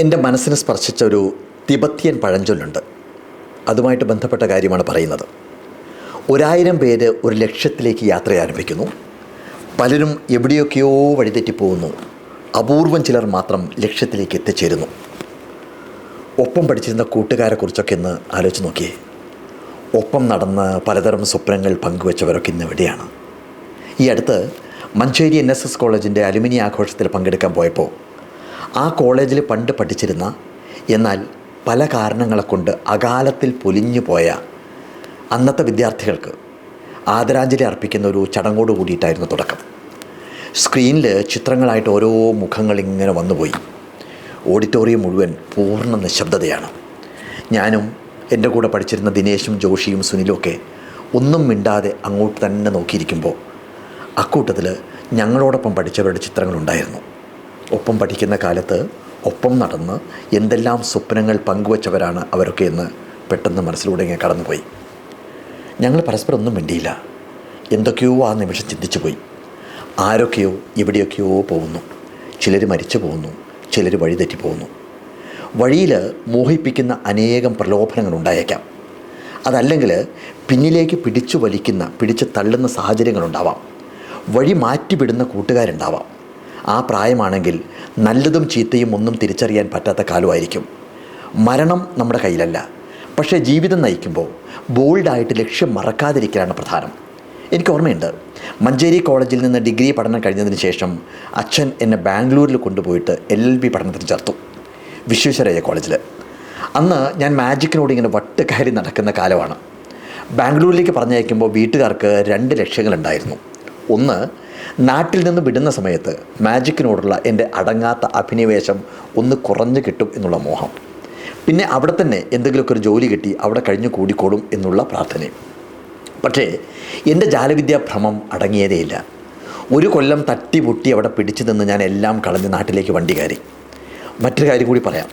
എന്റെ മനസ്സിനെ സ്പർശിച്ച ഒരു തിബത്തിയൻ പഴഞ്ചൊല്ലുണ്ട്. അതുമായിട്ട് ബന്ധപ്പെട്ട കാര്യമാണ് പറയുന്നത്. ഒരായിരം പേര് ഒരു ലക്ഷ്യത്തിലേക്ക് യാത്ര ആരംഭിക്കുന്നു. പലരും എവിടെയൊക്കെയോ വഴിതെറ്റിപ്പോകുന്നു. അപൂർവം ചിലർ മാത്രം ലക്ഷ്യത്തിലേക്ക് എത്തിച്ചേരുന്നു. ഒപ്പം പഠിച്ചിരുന്ന കൂട്ടുകാരെക്കുറിച്ചൊക്കെ ഇന്ന് ആലോചിച്ച് നോക്കിയേ. ഒപ്പം നടന്ന് പലതരം സ്വപ്നങ്ങൾ പങ്കുവെച്ചവരൊക്കെ ഇന്ന് എവിടെയാണ് ഈ അടുത്ത് മഞ്ചേരി എൻ എസ് എസ് കോളേജിന്റെ അലുമിനി ആഘോഷത്തിൽ പങ്കെടുക്കാൻ പോയപ്പോൾ ആ കോളേജിൽ പണ്ട് പഠിച്ചിരുന്ന എന്നാൽ പല കാരണങ്ങളെ കൊണ്ട് അകാലത്തിൽ പൊലിഞ്ഞു പോയ അന്നത്തെ വിദ്യാർത്ഥികൾക്ക് ആദരാഞ്ജലി അർപ്പിക്കുന്ന ഒരു ചടങ്ങോട് കൂടിയിട്ടായിരുന്നു തുടക്കം. സ്ക്രീനിൽ ചിത്രങ്ങളായിട്ട് ഓരോ മുഖങ്ങൾ ഇങ്ങനെ വന്നുപോയി. ഓഡിറ്റോറിയം മുഴുവൻ പൂർണ നിശബ്ദതയാണ്. ഞാനും എന്റെ കൂടെ പഠിച്ചിരുന്ന ദിനേശും ജോഷിയും സുനിലും ഒക്കെ ഒന്നും മിണ്ടാതെ അങ്ങോട്ട് തന്നെ നോക്കിയിരിക്കുമ്പോൾ അക്കൂട്ടത്തിൽ ഞങ്ങളോടൊപ്പം പഠിച്ചവരുടെ ചിത്രങ്ങളുണ്ടായിരുന്നു. ഒപ്പം പഠിക്കുന്ന കാലത്ത് ഒപ്പം നടന്ന് എന്തെല്ലാം സ്വപ്നങ്ങൾ പങ്കുവച്ചവരാണ് അവരൊക്കെ എന്ന് പെട്ടെന്ന് മനസ്സിലൂടെ ഇങ്ങനെ കടന്നുപോയി. ഞങ്ങൾ പരസ്പരം ഒന്നും മിണ്ടിയില്ല. എന്തൊക്കെയോ ആ നിമിഷം ചിന്തിച്ചു പോയി ആരൊക്കെയോ എവിടെയൊക്കെയോ പോകുന്നു. ചിലർ മരിച്ചു പോകുന്നു. ചിലർ വഴിതെറ്റി പോകുന്നു. വഴിയിൽ മോഹിപ്പിക്കുന്ന അനേകം പ്രലോഭനങ്ങൾ ഉണ്ടായേക്കാം. അതല്ലെങ്കിൽ പിന്നിലേക്ക് പിടിച്ചു വലിക്കുന്ന പിടിച്ചു തള്ളുന്ന സാഹചര്യങ്ങളുണ്ടാവാം വഴി മാറ്റിവിടുന്ന കൂട്ടുകാരുണ്ടാവാം. ആ പ്രായമാണെങ്കിൽ നല്ലതും ചീത്തയും ഒന്നും തിരിച്ചറിയാൻ പറ്റാത്ത കാലമായിരിക്കും. മരണം നമ്മുടെ കയ്യിലല്ല. പക്ഷേ ജീവിതം നയിക്കുമ്പോൾ ബോൾഡായിട്ട് ലക്ഷ്യം മറക്കാതിരിക്കലാണ് പ്രധാനം. എനിക്ക് ഓർമ്മയുണ്ട്. മഞ്ചേരി കോളേജിൽ നിന്ന് ഡിഗ്രി പഠനം കഴിഞ്ഞതിന് ശേഷം അച്ഛൻ എന്നെ ബാംഗ്ലൂരിൽ കൊണ്ടുപോയിട്ട് എൽ എൽ ബി പഠനത്തിന് ചേർത്തു. വിശ്വേശ്വരയ്യ കോളേജിൽ അന്ന് ഞാൻ മാജിക്കിനോട് ഇങ്ങനെ വട്ട് കയറി നടക്കുന്ന കാലമാണ്. ബാംഗ്ലൂരിലേക്ക് പറഞ്ഞയക്കുമ്പോൾ വീട്ടുകാർക്ക് രണ്ട് ലക്ഷ്യങ്ങളുണ്ടായിരുന്നു. ഒന്ന് നാട്ടിൽ നിന്ന് വിടുന്ന സമയത്ത് മാജിക്കിനോടുള്ള എന്റെ അടങ്ങാത്ത അഭിനിവേശം ഒന്ന് കുറഞ്ഞു കിട്ടും എന്നുള്ള മോഹം. പിന്നെ അവിടെ തന്നെ എന്തെങ്കിലുമൊക്കെ ഒരു ജോലി കിട്ടി അവിടെ കഴിഞ്ഞു കൂടിക്കോളും എന്നുള്ള പ്രാർത്ഥനയും പക്ഷേ എന്റെ ജാലവിദ്യാഭ്രമം അടങ്ങിയതേയില്ല ഒരു കൊല്ലം തട്ടി പൊട്ടി അവിടെ പിടിച്ചു നിന്ന് ഞാൻ എല്ലാം കളഞ്ഞ് നാട്ടിലേക്ക് വണ്ടി കയറി. മറ്റൊരു കാര്യം കൂടി പറയാം.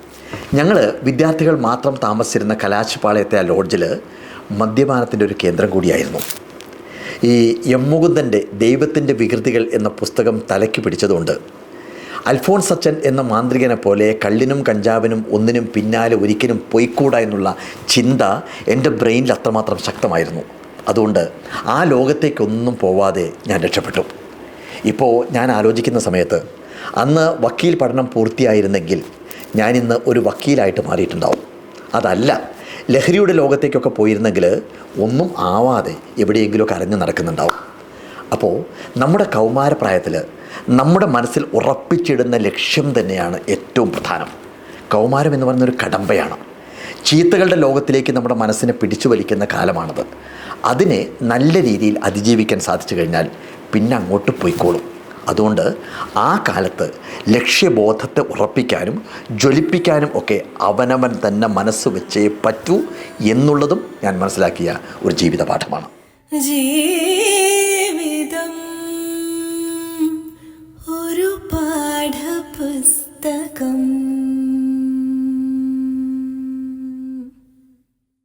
ഞങ്ങൾ വിദ്യാർത്ഥികൾ മാത്രം താമസിച്ചിരുന്ന കലാശപ്പാളയത്തെ ആ ലോഡ്ജിൽ മദ്യപാനത്തിന്റെ ഒരു കേന്ദ്രം കൂടിയായിരുന്നു. ഈ എം മുകുന്ദന്റെ ദൈവത്തിന്റെ വികൃതികൾ എന്ന പുസ്തകം തലയ്ക്ക് പിടിച്ചതുകൊണ്ട്. അൽഫോൺസ് അച്ഛൻ എന്ന മാന്ത്രികനെ പോലെ കള്ളിനും കഞ്ചാവിനും ഒന്നിനും പിന്നാലെ ഒരിക്കലും പൊയ്ക്കൂടാ എന്നുള്ള ചിന്ത എന്റെ ബ്രെയിനിൽ അത്രമാത്രം ശക്തമായിരുന്നു. അതുകൊണ്ട് ആ ലോകത്തേക്കൊന്നും പോവാതെ ഞാൻ രക്ഷപ്പെട്ടു. ഇപ്പോൾ ഞാൻ ആലോചിക്കുന്ന സമയത്ത് അന്ന് വക്കീൽ പഠനം പൂർത്തിയായിരുന്നെങ്കിൽ ഞാനിന്ന് ഒരു വക്കീലായിട്ട് മാറിയിട്ടുണ്ടാവും. അതല്ല. ലഹരിയുടെ ലോകത്തേക്കൊക്കെ പോയിരുന്നെങ്കിൽ ഒന്നും ആവാതെ എവിടെയെങ്കിലുമൊക്കെ അരഞ്ഞ് നടക്കുന്നുണ്ടാവും. അപ്പോൾ നമ്മുടെ കൗമാരപ്രായത്തിൽ നമ്മുടെ മനസ്സിൽ ഉറപ്പിച്ചിടുന്ന ലക്ഷ്യം തന്നെയാണ് ഏറ്റവും പ്രധാനം. കൗമാരം എന്ന് പറയുന്നൊരു കടമ്പയാണ്. ചീത്തകളുടെ ലോകത്തിലേക്ക് നമ്മുടെ മനസ്സിനെ പിടിച്ചു വലിക്കുന്ന കാലമാണത്. അതിനെ നല്ല രീതിയിൽ അതിജീവിക്കാൻ സാധിച്ചു കഴിഞ്ഞാൽ പിന്നെ അങ്ങോട്ട് പോയിക്കോളും. അതുകൊണ്ട് ആ കാലത്ത് ലക്ഷ്യബോധത്തെ ഉറപ്പിക്കാനും ജ്വലിപ്പിക്കാനും ഒക്കെ അവനവൻ തന്നെ മനസ്സ് വെച്ചേ പറ്റൂ എന്നുള്ളതും ഞാൻ മനസ്സിലാക്കിയ ഒരു ജീവിത പാഠമാണ് ജീവിതം ഒരു പാഠപുസ്തകം.